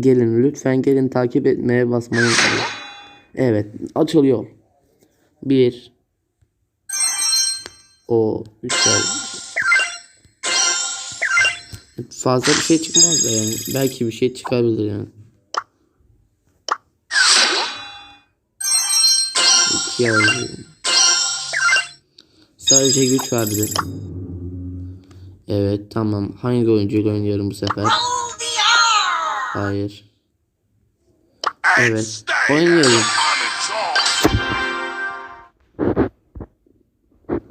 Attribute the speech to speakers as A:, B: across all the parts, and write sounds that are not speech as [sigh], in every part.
A: Gelin lütfen gelin takip etmeye basmayı unutmayın. Evet açılıyor. Bir. O oldu. Fazla bir şey çıkmaz da yani. Belki bir şey çıkabilir yani. İki. Sadece güç verdi. Evet tamam. Hangi oyuncuyla oynuyorum bu sefer? Hayır. Evet. Oynuyorum.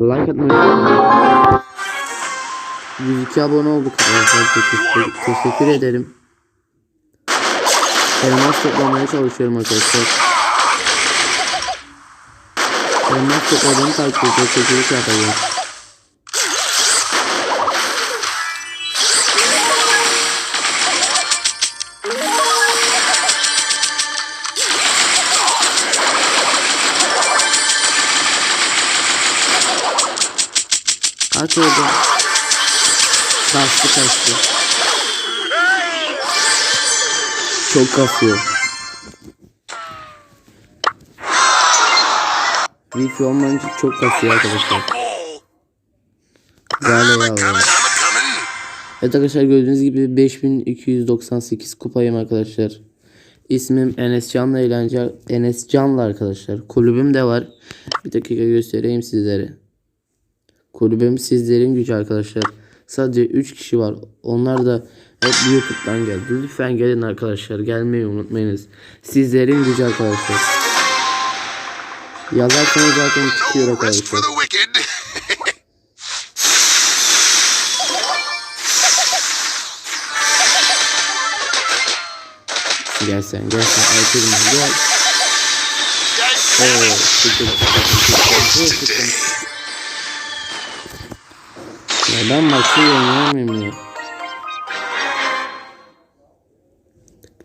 A: Like atmayı 102 abone olduk arkadaşlar. Teşekkür, teşekkür ederim. Elmas toplamaya çalışıyorum arkadaşlar. Elmas topladığım takdirde çekiliş yapacağım. Aç orada. Kastı kastı. Çok kasıyor. Wi-Fi olmayınca çok kasıyor arkadaşlar. Galiba var. Evet arkadaşlar gördüğünüz gibi 5298 kupayım arkadaşlar. İsmim Enes Can'la eğlence Enes Can'la arkadaşlar. Kulübüm de var. Bir dakika göstereyim sizlere. Kulübüm sizlerin gücü arkadaşlar. Sadece 3 kişi var. Onlar da hep YouTube'dan geldi. Lütfen gelin arkadaşlar. Gelmeyi unutmayınız. Sizlerin gücü arkadaşlar. Yazarsanız zaten çıkıyor arkadaşlar. Gel sen gel sen. Erkeğim gel. Oo, sıkıntı, sıkıntı, sıkıntı, sıkıntı. Ya ben maçı ya.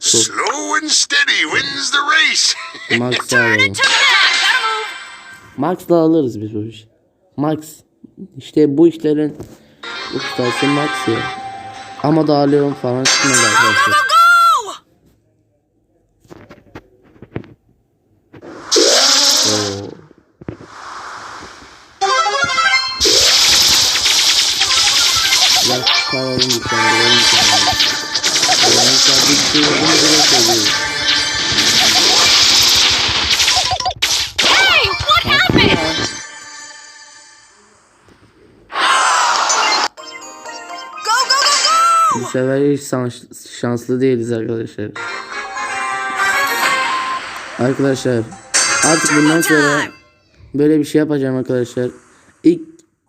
B: Slow and steady wins the race.
A: Max'la [laughs] alalım. Max'la alırız biz bu işi. Max. İşte bu işlerin ustası Max ya. Ama daha Leon falan çıkmadı arkadaşlar. Biraz çıkaralım bir tane. Verelim bir. Bunu direkt söylüyorum.
C: Hey, what happened? Go, go, go, go!
A: Bu sefer hiç şans- şanslı değiliz arkadaşlar. Arkadaşlar artık bundan sonra böyle bir şey yapacağım arkadaşlar. İlk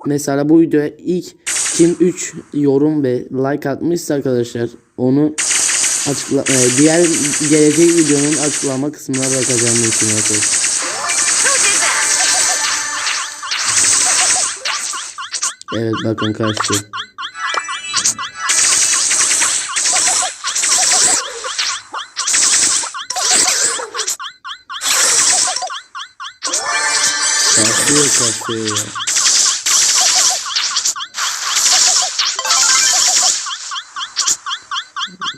A: mesela bu videoya ilk kim 3 yorum ve like atmışsa arkadaşlar onu açıkla e, diğer gelecek videonun açıklama kısmına bırakacağım için arkadaşlar. Evet bakın kaçtı. Kasıyor ya.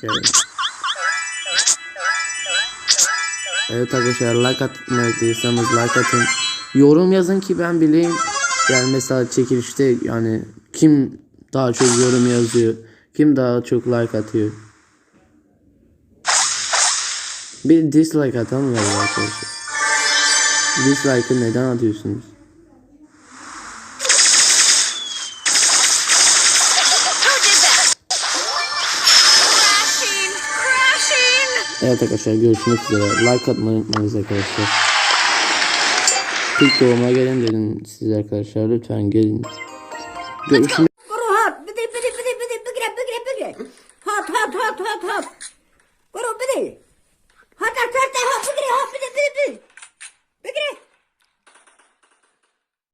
A: Evet. Evet arkadaşlar like atmadıysanız like atın. Yorum yazın ki ben bileyim. Yani mesela çekilişte yani kim daha çok yorum yazıyor. Kim daha çok like atıyor. Bir dislike atan var arkadaşlar. Dislike'ı neden atıyorsunuz? Evet arkadaşlar görüşmek üzere. Like atmayı unutmayınız arkadaşlar. Türk doğuma gelin dedim siz arkadaşlar lütfen gelin. Görüşmek
D: Hop bidi bidi. Hop hop hop hop hop. Kuru bidi. Hop hop hop hop bigre hop bidi bidi bidi. Bigre.